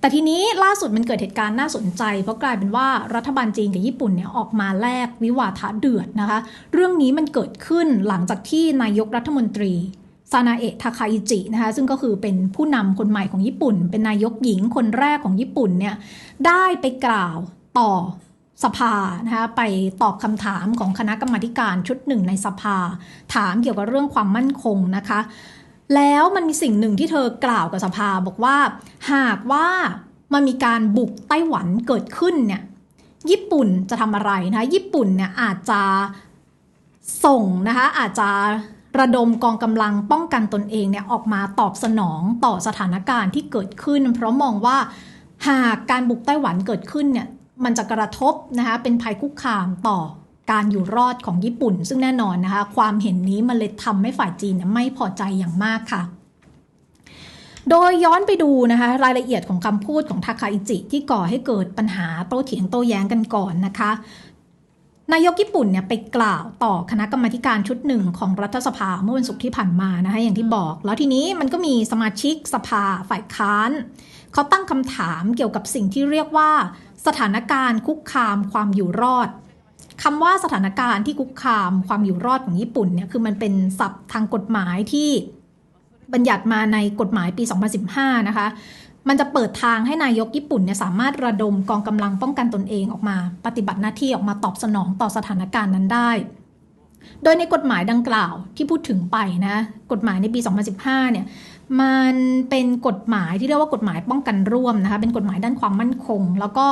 แต่ทีนี้ล่าสุดมันเกิดเหตุการณ์น่าสนใจ เพราะกลายเป็นว่ารัฐบาลจีนกับญี่ปุ่นเนี่ยออกมาแลกวิวาทะเดือดนะคะ เรื่องนี้มันเกิดขึ้นหลังจากที่นายกรัฐมนตรีซานาเอะ ทาคาอิจินะคะซึ่งก็คือเป็นผู้นำคนใหม่ของญี่ปุ่น เป็นนายกหญิงคนแรกของญี่ปุ่นเนี่ยได้ไปกล่าวต่อสภานะคะไปตอบคำถามของคณะกรรมาการชุดหนึ่งในสภา ถามเกี่ยวกับเรื่องความมั่นคงนะคะ แล้วมันมีสิ่งหนึ่งที่เธอกล่าวกับสภาบอกว่า หากว่ามันมีการบุกไต้หวันเกิดขึ้นเนี่ยญี่ปุ่นจะทำอะไรนะคะญี่ปุ่นเนี่ยอาจจะส่งนะคะอาจจะระดมกองกำลังป้องกันตนเองเนี่ยออกมาตอบสนองต่อสถานการณ์ที่เกิดขึ้น เพราะมองว่าหากการบุกไต้หวันเกิดขึ้นเนี่ยมันจะกระทบนะคะเป็นภัยคุกคามต่อ การอยู่รอดของญี่ปุ่น ซึ่งแน่นอนนะคะ ความเห็นนี้มันเลยทำให้ฝ่ายจีนไม่พอใจอย่างมากค่ะ โดยย้อนไปดูนะคะรายละเอียดของคำพูดของทาคาอิจิที่ก่อให้เกิดปัญหาโต้เถียงโต้แย้งกันก่อนนะคะนายกญี่ปุ่นเนี่ยไปกล่าวต่อคณะกรรมาการชุดหนึ่งของรัฐสภาเมื่อวันศุกร์ที่ผ่านมานะคะอย่างที่บอก แล้วทีนี้มันก็มีสมาชิกสภาฝ่ายค้าน เขาตั้งคำถามเกี่ยวกับสิ่งที่เรียกว่า สถานการณ์คุกคามความอยู่รอด คำว่าสถานการณ์ที่คุกคามความอยู่รอดของญี่ปุ่นเนี่ยคือมันเป็นศัพท์ทางกฎหมายที่บัญญัติมาในกฎหมายปี 2015 นะคะ มันจะเปิดทางให้นายกญี่ปุ่นเนี่ยสามารถระดมกองกำลังป้องกันตนเองออกมา ปฏิบัติหน้าที่ออกมาตอบสนองต่อสถานการณ์นั้นได้ โดยในกฎหมายดังกล่าวที่พูดถึงไปนะ กฎหมายในปี 2015 เนี่ย มันเป็นกฎหมายที่เรียกว่ากฎหมายป้องกันร่วมนะคะ เป็นกฎหมายด้านความมั่นคง แล้วก็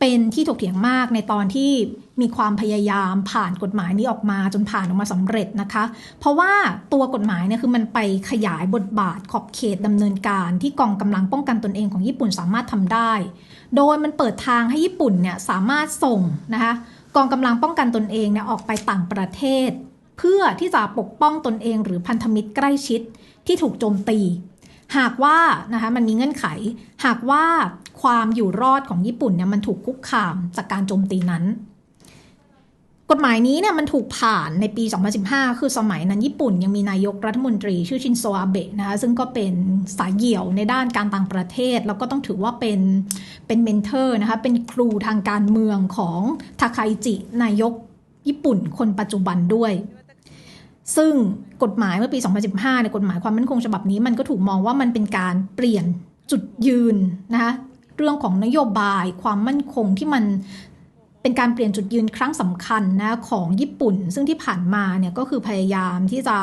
เป็นที่ถกเถียงมากในตอนที่มีความพยายามผ่านกฎหมายนี้ออกมาจนผ่านออกมาสำเร็จนะคะ เพราะว่าตัวกฎหมายเนี่ยคือมันไปขยายบทบาทขอบเขตดำเนินการ ที่กองกำลังป้องกันตนเองของญี่ปุ่นสามารถทำได้ โดยมันเปิดทางให้ญี่ปุ่นเนี่ยสามารถส่งนะคะ กองกำลังป้องกันตนเองเนี่ยออกไปต่างประเทศ เพื่อที่จะปกป้องตนเองหรือพันธมิตรใกล้ชิดที่ถูกโจมตี หากว่านะคะมันมีเงื่อนไข หากว่าความอยู่รอดของญี่ปุ่นเนี่ยมันถูกคุกคามจากการโจมตีนั้น กฎหมายนี้เนี่ยมันถูกผ่านในปี 2015 คือสมัยนั้นญี่ปุ่นยังมีนายกรัฐมนตรี ชื่อชินโซอาเบะนะคะซึ่งก็เป็นสายเหี่ยวในด้านการต่างประเทศ แล้วก็ต้องถือว่าเป็นเป็นเมนเทอร์นะคะเป็นครูทางการเมืองของทาคาอิจิ นายกญี่ปุ่นคนปัจจุบันด้วย ซึ่งกฎหมายเมื่อปี 2015ในกฎหมายความมั่นคงฉบับนี้มันก็ถูกมองว่ามันเป็นการเปลี่ยนจุดยืนนะคะเรื่องของนโยบายความมั่นคงที่มัน เป็นการเปลี่ยนจุดยืนครั้งสำคัญนะของญี่ปุ่น ซึ่งที่ผ่านมาเนี่ยก็คือพยายามที่จะ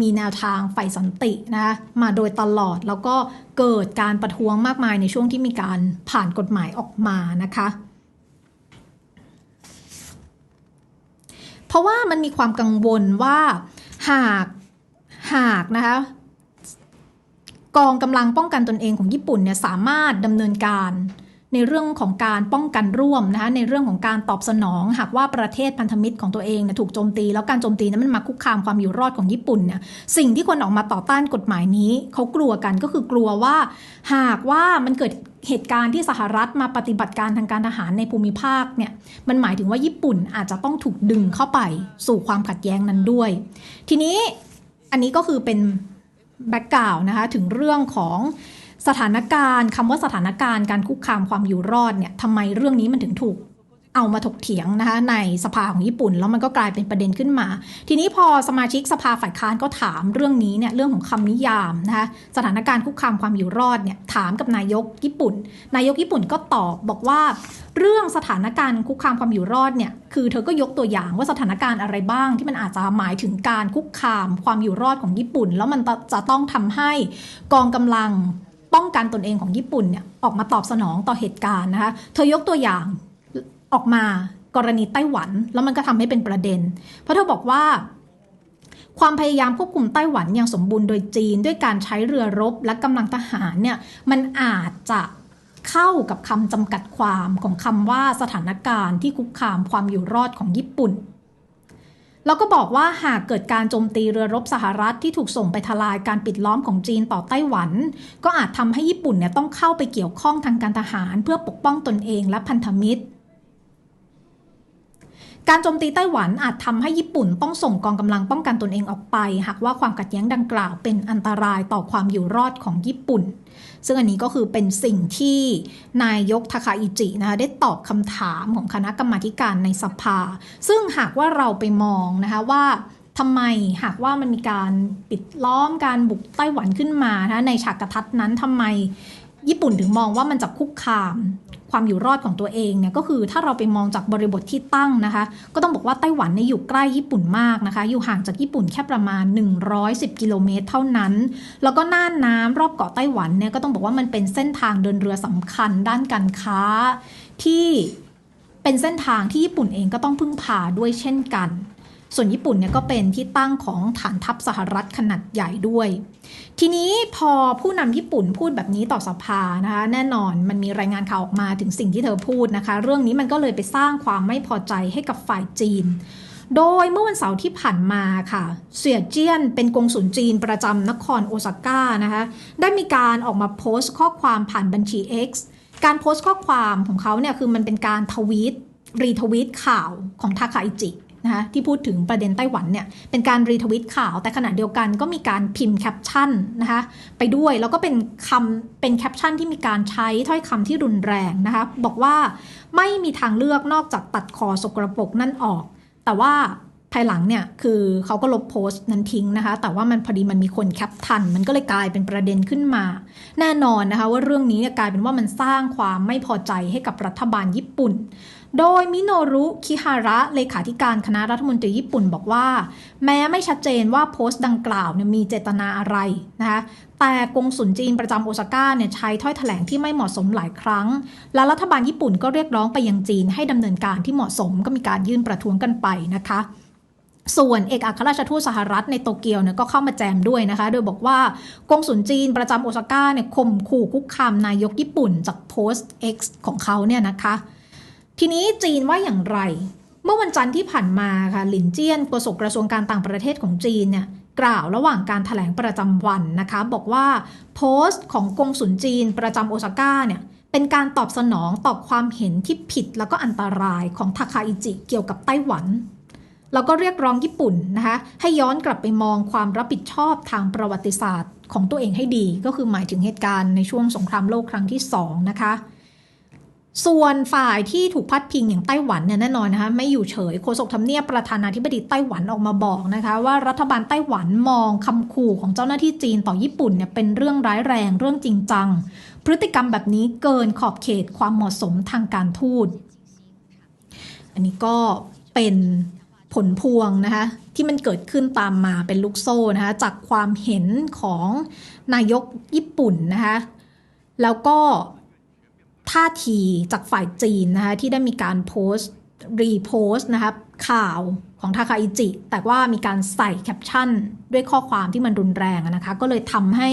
มีแนวทางไฟสันตินะมาโดยตลอดแล้วก็เกิดการประท้วงมากมายในช่วงที่มีการผ่านกฎหมายออกมานะคะเพราะว่ามันมีความกังวลว่าหากหากนะคะกองกำลังป้องกันตนเองของญี่ปุ่นเนี่ยสามารถดำเนินการ ในเรื่องของการป้องกันร่วมนะคะในเรื่องของการตอบสนอง หากว่าประเทศพันธมิตรของตัวเองเนี่ยถูกโจมตี แล้วการโจมตีนั้นมันมาคุกคามความอยู่รอดของญี่ปุ่นเนี่ยสิ่งที่คนออกมาต่อต้านกฎหมายนี้เขากลัวกันก็คือกลัวว่า หากว่ามันเกิดเหตุการณ์ที่สหรัฐมาปฏิบัติการทางการทหารในภูมิภาคเนี่ยมันหมายถึงว่าญี่ปุ่นอาจจะต้องถูกดึงเข้าไปสู่ความขัดแย้งนั้นด้วย ทีนี้อันนี้ก็คือเป็นแบ็กกราวนะคะถึงเรื่องของ สถานการณ์คำว่าสถานการณ์การคุกคามความอยู่รอดเนี่ยทำไมเรื่องนี้มันถึงถูกเอามาถกเถียงนะคะในสภาของญี่ปุ่น แล้วมันก็กลายเป็นประเด็นขึ้นมา ทีนี้พอสมาชิกสภาฝ่ายค้านก็ถามเรื่องนี้เนี่ยเรื่องของคำนิยามนะคะสถานการณ์คุกคามความอยู่รอดเนี่ยถามกับนายกญี่ปุ่น นายกญี่ปุ่นก็ตอบบอกว่า เรื่องสถานการณ์คุกคามความอยู่รอดเนี่ยคือเธอก็ยกตัวอย่างว่าสถานการณ์อะไรบ้าง ที่มันอาจจะหมายถึงการคุกคามความอยู่รอดของญี่ปุ่น แล้วมันจะต้องทำให้กองกำลัง ป้องกันตนเองของญี่ปุ่นเนี่ยออกมาตอบสนองต่อเหตุการณ์นะคะเธอยกตัวอย่างออกมากรณีไต้หวัน แล้วมันก็ทำให้เป็นประเด็น เพราะเธอบอกว่า ความพยายามควบคุมไต้หวันอย่างสมบูรณ์โดยจีน ด้วยการใช้เรือรบและกำลังทหารเนี่ยมันอาจจะเข้ากับคำจำกัดความของคำว่าสถานการณ์ที่คุกคามความอยู่รอดของญี่ปุ่น แล้วก็บอกว่าหากเกิดการโจมตีเรือรบสหรัฐที่ถูกส่งไปทลายการปิดล้อมของจีนต่อไต้หวัน ก็อาจทำให้ญี่ปุ่นเนี่ยต้องเข้าไปเกี่ยวข้องทางการทหาร เพื่อปกป้องตนเองและพันธมิตร การโจมตีไต้หวันอาจทำให้ญี่ปุ่นต้องส่งกองกำลังป้องกันตนเองออกไป หากว่าความขัดแย้งดังกล่าวเป็นอันตรายต่อความอยู่รอดของญี่ปุ่น ซึ่งอันนี้ก็คือเป็นสิ่งที่นายกทาคาอิจินะคะได้ตอบคำถามของคณะกรรมาการในสภา ซึ่งหากว่าเราไปมองนะคะว่าทำไมหากว่ามันมีการปิดล้อมการบุกไต้หวันขึ้นมานะในฉากกระทัดนั้นทำไม ญี่ปุ่นถึงมองว่ามันจะคุกคามความอยู่รอดของตัวเองเนี่ยก็คือถ้าเราไปมองจากบริบทที่ตั้งนะคะ ก็ต้องบอกว่าไต้หวันเนี่ยอยู่ใกล้ญี่ปุ่นมากนะคะ อยู่ห่างจากญี่ปุ่นแค่ประมาณ 110 กิโลเมตรเท่านั้น แล้วก็น่านน้ำรอบเกาะไต้หวันเนี่ยก็ต้องบอกว่ามันเป็นเส้นทางเดินเรือสำคัญด้านการค้า ที่เป็นเส้นทางที่ญี่ปุ่นเองก็ต้องพึ่งพาด้วยเช่นกัน ส่วนญี่ปุ่นเนี่ยก็เป็นที่ตั้งของฐานทัพสหรัฐขนาดใหญ่ด้วย ทีนี้พอผู้นำญี่ปุ่นพูดแบบนี้ต่อสภานะคะแน่นอนมันมีรายงานข่าวออกมาถึงสิ่งที่เธอพูดนะคะ เรื่องนี้มันก็เลยไปสร้างความไม่พอใจให้กับฝ่ายจีนโดยเมื่อวันเสาร์ที่ผ่านมาค่ะ เสี่ยเจี้ยนเป็นกงสุลจีนประจำนครโอซาก้านะคะ ได้มีการออกมาโพสต์ข้อความผ่านบัญชี X การโพสต์ข้อความของเขาเนี่ยคือมันเป็นการทวีตรีทวีตข่าวของทาคาอิจิ นะคะที่พูดถึงประเด็นไต้หวันเนี่ยเป็นการรีทวิตข่าว แต่ขณะเดียวกันก็มีการพิมพ์แคปชั่นนะคะไปด้วยแล้วก็เป็นคำเป็นแคปชั่นที่มีการใช้ถ้อยคำที่รุนแรงนะคะบอกว่าไม่มีทางเลือกนอกจากตัดคอสกรปรกนั่นออก แต่ว่าภายหลังเนี่ยคือเขาก็ลบโพสต์นั้นทิ้งนะคะ แต่ว่ามันพอดีมันมีคนแคปทัน มันก็เลยกลายเป็นประเด็นขึ้นมา แน่นอนนะคะว่าเรื่องนี้กลายเป็นว่ามันสร้างความไม่พอใจให้กับรัฐบาลญี่ปุ่น โดยมิโนรุคิฮาระเลขาธิการคณะรัฐมนตรีญี่ปุ่นบอกว่า แม้ไม่ชัดเจนว่าโพสต์ดังกล่าวมีเจตนาอะไรนะคะแต่กงสุลจีนประจำโอซาก้าเนี่ยใช้ถ้อยแถลงที่ไม่เหมาะสมหลายครั้ง และรัฐบาลญี่ปุ่นก็เรียกร้องไปยังจีนให้ดำเนินการที่เหมาะสมก็มีการยื่นประท้วงกันไปนะคะส่วนเอกอัครราชทูตสหรัฐในโตเกียวเนี่ยก็เข้ามาแจมด้วยนะคะ โดยบอกว่ากงสุลจีนประจำโอซาก้าเนี่ยข่มขู่คุกคามนายกญี่ปุ่นจากโพสต์ X ของเขาเนี่ยนะคะ ทีนี้จีนว่าอย่างไร เมื่อวันจันทร์ที่ผ่านมาค่ะหลินเจี้ยนโฆษกกระทรวงการต่างประเทศของจีนเนี่ยกล่าวระหว่างการถแถลงประจำวันนะคะ บอกว่าโพสต์ของกงสุลจีนประจำโอซาก้าเนี่ยเป็นการตอบสนองต่อความเห็นที่ผิดแล้วก็อันตรายของทาคาอิจิเกี่ยวกับไต้หวัน แล้วก็เรียกร้องญี่ปุ่นนะคะให้ย้อนกลับไปมองความรับผิดชอบทางประวัติศาสตร์ของตัวเองให้ดี ก็คือหมายถึงเหตุการณ์ในช่วงสงครามโลกครั้งที่ 2 นะคะ ส่วนฝ่ายที่ถูกพัดพิงอย่างไต้หวันเนี่ยแน่นอนนะคะไม่อยู่เฉยโฆษกทำเนียบประธานาธิบดีไต้หวันออกมาบอกนะคะ ว่ารัฐบาลไต้หวันมองคำขู่ของเจ้าหน้าที่จีนต่อญี่ปุ่นเนี่ยเป็นเรื่องร้ายแรงเรื่องจริงจัง พฤติกรรมแบบนี้เกินขอบเขตความเหมาะสมทางการทูต อันนี้ก็เป็นผลพวงนะคะที่มันเกิดขึ้นตามมาเป็นลูกโซ่นะคะจากความเห็นของนายกญี่ปุ่นนะคะแล้วก็ ท่าทีจากฝ่ายจีนนะคะที่ได้มีการโพสต์ รีโพสต์นะคะข่าวของทาคาอิจิ แต่ว่ามีการใส่แคปชั่น ด้วยข้อความที่มันรุนแรงนะคะ ก็เลยทำให้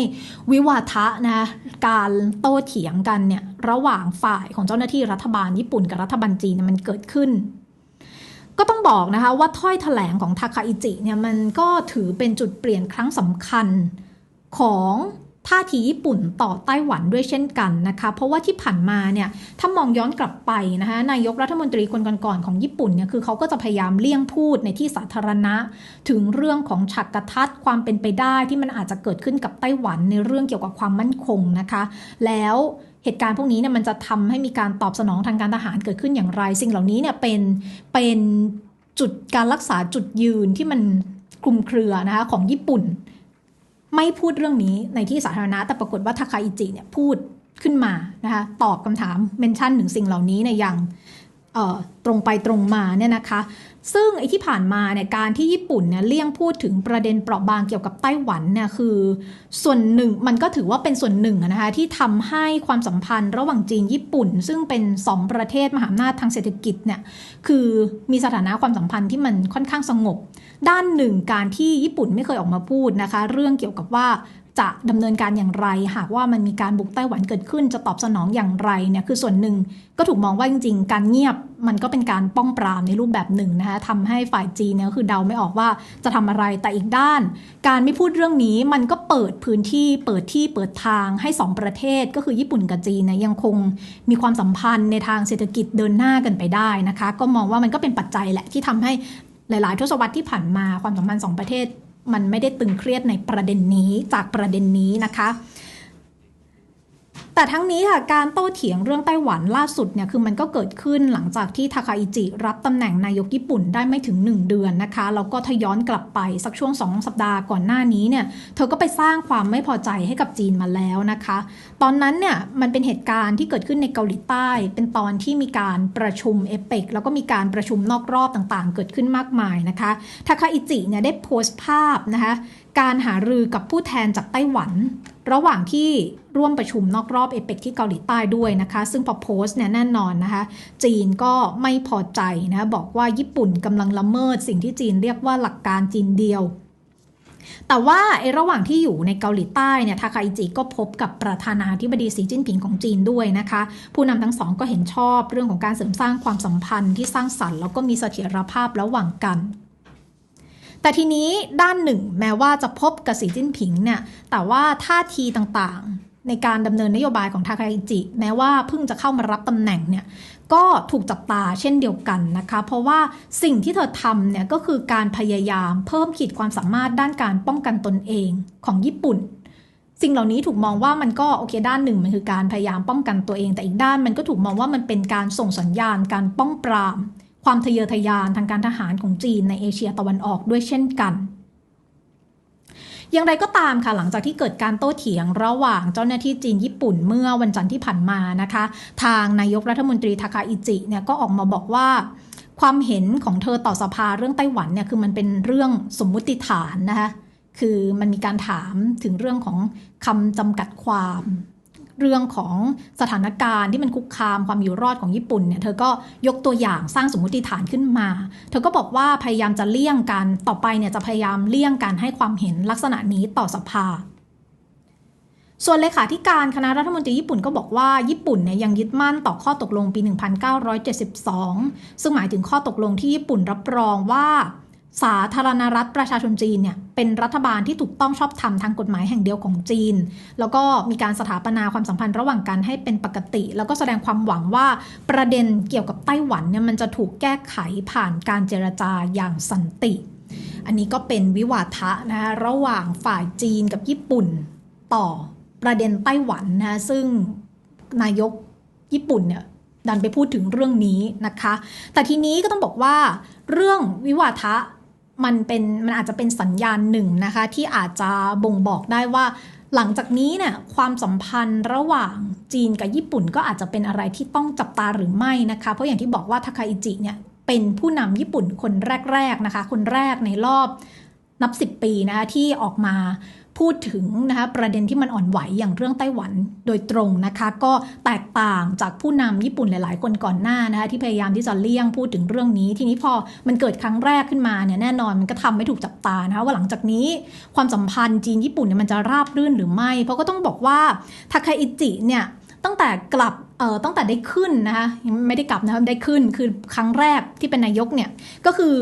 วิวาทะนะะการโต้เถียงกันเนี่ยระหว่างฝ่ายของเจ้าหน้าที่รัฐบาลญี่ปุ่นกับรัฐบาลจีนมันเกิดขึ้น ก็ต้องบอกนะคะว่าถ้อยแถลงของทาคาอิจิเนี่ยมันก็ถือเป็นจุดเปลี่ยนครั้งสำคัญของ ท่าทีญี่ปุ่นต่อไต้หวันด้วยเช่นกันนะคะ เพราะว่าที่ผ่านมาเนี่ยถ้ามองย้อนกลับไปนะคะนายกรัฐมนตรีคนก่อนๆของญี่ปุ่นเนี่ยคือเขาก็จะพยายามเลี่ยงพูดในที่สาธารณะ ถึงเรื่องของฉากกระทัดความเป็นไปได้ที่มันอาจจะเกิดขึ้นกับไต้หวันในเรื่องเกี่ยวกับความมั่นคงนะคะ แล้วเหตุการณ์พวกนี้เนี่ยมันจะทำให้มีการตอบสนองทางการทหารเกิดขึ้นอย่างไร สิ่งเหล่านี้เนี่ยเป็นเป็นจุดการรักษาจุดยืนที่มันคลุมเครือนะคะของญี่ปุ่น ไม่พูดเรื่องนี้ในที่สาธารณะ แต่ปรากฏว่าทาคาอิจิเนี่ยพูดขึ้นมานะคะตอบคำถามเมนชั่นถึงสิ่งเหล่านี้ในอย่างตรงไปตรงมาเนี่ยนะคะ ซึ่งไอ้ที่ผ่านมาเนี่ยการที่ญี่ปุ่นเนี่ยเลี่ยงพูดถึงประเด็นเปราะบางเกี่ยวกับไต้หวันเนี่ยคือ ส่วนหนึ่งมันก็ถือว่าเป็นส่วนหนึ่งนะคะที่ทำให้ความสัมพันธ์ระหว่างจีนญี่ปุ่น ซึ่งเป็นสองประเทศมหาอำนาจทางเศรษฐกิจเนี่ยคือมีสถานะความสัมพันธ์ที่มันค่อนข้างสงบ ด้านหนึ่งการที่ญี่ปุ่นไม่เคยออกมาพูดนะคะ เรื่องเกี่ยวกับว่า จะดำเนินการอย่างไร หากว่ามันมีการบุกไต้หวันเกิดขึ้น จะตอบสนองอย่างไรเนี่ยคือส่วนหนึ่งก็ถูกมองว่าจริง ๆ การเงียบมันก็เป็นการป้องปรามในรูปแบบหนึ่งนะคะทำให้ฝ่ายจีนเนี่ยคือเดาไม่ออกว่าจะทำอะไรแต่อีกด้าน การไม่พูดเรื่องนี้มันก็เปิดพื้นที่เปิดที่เปิดทางให้ 2 ประเทศ ก็คือญี่ปุ่นกับจีนเนี่ยยังคงมีความสัมพันธ์ในทางเศรษฐกิจเดินหน้ากันไปได้นะคะ ก็มองว่ามันก็เป็นปัจจัยแหละที่ทำให้หลาย ๆ ทศวรรษที่ผ่านมาความสัมพันธ์สองประเทศ มันไม่ได้ตึงเครียดในประเด็นนี้จากประเด็นนี้นะคะ แต่ทั้งนี้ค่ะการโต้เถียงเรื่องไต้หวันล่าสุดเนี่ยคือมันก็เกิดขึ้นหลังจากที่ทาคาอิจิรับตำแหน่งนายกญี่ปุ่นได้ไม่ถึง 1 เดือนนะคะแล้วก็ทย้อนกลับไปสักช่วง 2 สัปดาห์ก่อนหน้านี้เนี่ยเธอก็ไปสร้างความไม่พอใจให้กับจีนมาแล้วนะคะ ตอนนั้นเนี่ยมันเป็นเหตุการณ์ที่เกิดขึ้นในเกาหลีใต้ เป็นตอนที่มีการประชุมเอเปกแล้วก็มีการประชุมนอกรอบต่างๆ เกิดขึ้นมากมายนะคะทาคาอิจิเนี่ยได้โพสต์ภาพนะคะ การหารือกับผู้แทนจากไต้หวัน ระหว่างที่ร่วมประชุมนอกรอบเอเปกที่เกาหลีใต้ด้วยนะคะ ซึ่งพอโพสต์เนี่ยแน่นอนนะคะ จีนก็ไม่พอใจนะบอกว่าญี่ปุ่นกำลังละเมิด สิ่งที่จีนเรียกว่าหลักการจีนเดียว แต่ว่าไอ้ระหว่างที่อยู่ในเกาหลีใต้เนี่ยทาคาอิจิก็พบกับประธานาธิบดีสีจิ้นผิงของจีนด้วยนะคะ ผู้นำทั้งสองก็เห็นชอบเรื่องของการเสริมสร้างความสัมพันธ์ที่สร้างสรรค์แล้วก็มีเสถียรภาพระหว่างกัน แต่ทีนี้ด้านหนึ่งแม้ว่าจะพบกับสีจิ้นผิงเนี่ยแต่ว่าท่าทีต่างๆ ในการดำเนินนโยบายของทาคาอิจิ แม้ว่าเพิ่งจะเข้ามารับตำแหน่งเนี่ยก็ถูกจับตาเช่นเดียวกันนะคะ เพราะว่าสิ่งที่เธอทำเนี่ยก็คือการพยายามเพิ่มขีดความสามารถด้านการป้องกันตนเองของญี่ปุ่น สิ่งเหล่านี้ถูกมองว่ามันก็โอเคด้านหนึ่งมันคือการพยายามป้องกันตัวเอง แต่อีกด้านมันก็ถูกมองว่ามันเป็นการส่งสัญญาณการป้องปราม ความทะเยอทะยานทางการทหารของจีนในเอเชียตะวันออกด้วยเช่นกันอย่างไรก็ตามค่ะหลังจากที่เกิดการโต้เถียงระหว่างเจ้าหน้าที่จีนญี่ปุ่นเมื่อวันจันทร์ที่ผ่านมานะคะ ทางนายกรัฐมนตรีทาคาอิจิเนี่ยก็ออกมาบอกว่า ความเห็นของเธอต่อสภาเรื่องไต้หวันเนี่ยคือมันเป็นเรื่องสมมุติฐานนะคะคือมันมีการถามถึงเรื่องของคำจำกัดความ เรื่องของสถานการณ์ที่มันคุกคามความอยู่รอดของญี่ปุ่นเนี่ยเธอก็ยกตัวอย่างสร้างสมมติฐานขึ้นมา เธอก็บอกว่าพยายามจะเลี่ยงการต่อไปเนี่ยจะพยายามเลี่ยงการให้ความเห็นลักษณะนี้ต่อสภาส่วนเลขาธิการคณะรัฐมนตรีญี่ปุ่นก็บอกว่าญี่ปุ่นเนี่ยยังยึดมั่นต่อข้อตกลงปี 1972 ซึ่งหมายถึงข้อตกลงที่ญี่ปุ่นรับรองว่า สาธารณรัฐประชาชนจีนเนี่ยเป็นรัฐบาลที่ถูกต้องชอบธรรมทางกฎหมายแห่งเดียวของจีน แล้วก็มีการสถาปนาความสัมพันธ์ระหว่างกันให้เป็นปกติ แล้วก็แสดงความหวังว่าประเด็นเกี่ยวกับไต้หวันเนี่ยมันจะถูกแก้ไขผ่านการเจรจาอย่างสันติ อันนี้ก็เป็นวิวาทะนะคะระหว่างฝ่ายจีนกับญี่ปุ่นต่อประเด็นไต้หวันนะซึ่งนายกญี่ปุ่นเนี่ยดันไปพูดถึงเรื่องนี้นะคะ แต่ทีนี้ก็ต้องบอกว่าเรื่องวิวาทะ มันเป็นมันอาจจะเป็นสัญญาณหนึ่งนะคะ ที่อาจจะบ่งบอกได้ว่า หลังจากนี้เนี่ยความสัมพันธ์ระหว่างจีนกับญี่ปุ่นก็อาจจะเป็นอะไรที่ต้องจับตาหรือไม่นะคะ เพราะอย่างที่บอกว่าทาคาอิจิเนี่ยเป็นผู้นำญี่ปุ่นคนแรกๆนะคะ คนแรกในรอบนับ 10 ปีนะคะที่ออกมา พูดถึงนะคะประเด็นที่มันอ่อนไหวอย่างเรื่องไต้หวันโดยตรงนะคะ ก็แตกต่างจากผู้นำญี่ปุ่นหลาย ๆ คนก่อนหน้านะคะที่พยายามที่จะเลี่ยงพูดถึงเรื่องนี้ ทีนี้พอมันเกิดครั้งแรกขึ้นมาเนี่ยแน่นอนมันก็ทำไม่ถูกจับตานะคะว่าหลังจากนี้ความสัมพันธ์จีนญี่ปุ่นเนี่ยมันจะราบรื่นหรือไม่ เพราะก็ต้องบอกว่าทาคาอิจิเนี่ยตั้งแต่กลับ เอ่อตั้งแต่ได้ขึ้นนะคะไม่ได้กลับนะคะได้ขึ้นคือครั้งแรกที่เป็นนายกเนี่ยก็คือ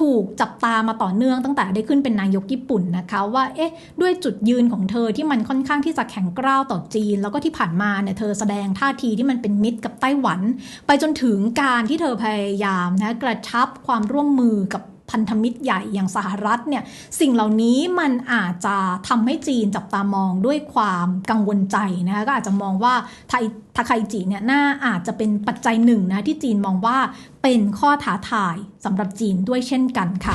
ถูกจับตามาต่อเนื่องตั้งแต่ได้ขึ้นเป็นนายกญี่ปุ่นนะคะว่าเอ๊ะด้วยจุดยืนของเธอที่มันค่อนข้างที่จะแข็งกร้าวต่อจีน แล้วก็ที่ผ่านมาเนี่ยเธอแสดงท่าทีที่มันเป็นมิตรกับไต้หวัน ไปจนถึงการที่เธอพยายามนะกระชับความร่วมมือกับ พันธมิตรใหญ่อย่างสหรัฐเนี่ยสิ่งเหล่านี้มันอาจจะทำให้จีนจับตามองด้วยความกังวลใจนะคะก็อาจจะมองว่าไททาคาอิจิเนี่ยน่าอาจจะเป็นปัจจัยหนึ่งนะที่จีนมองว่าเป็นข้อท้าทายสำหรับจีนด้วยเช่นกันค่ะ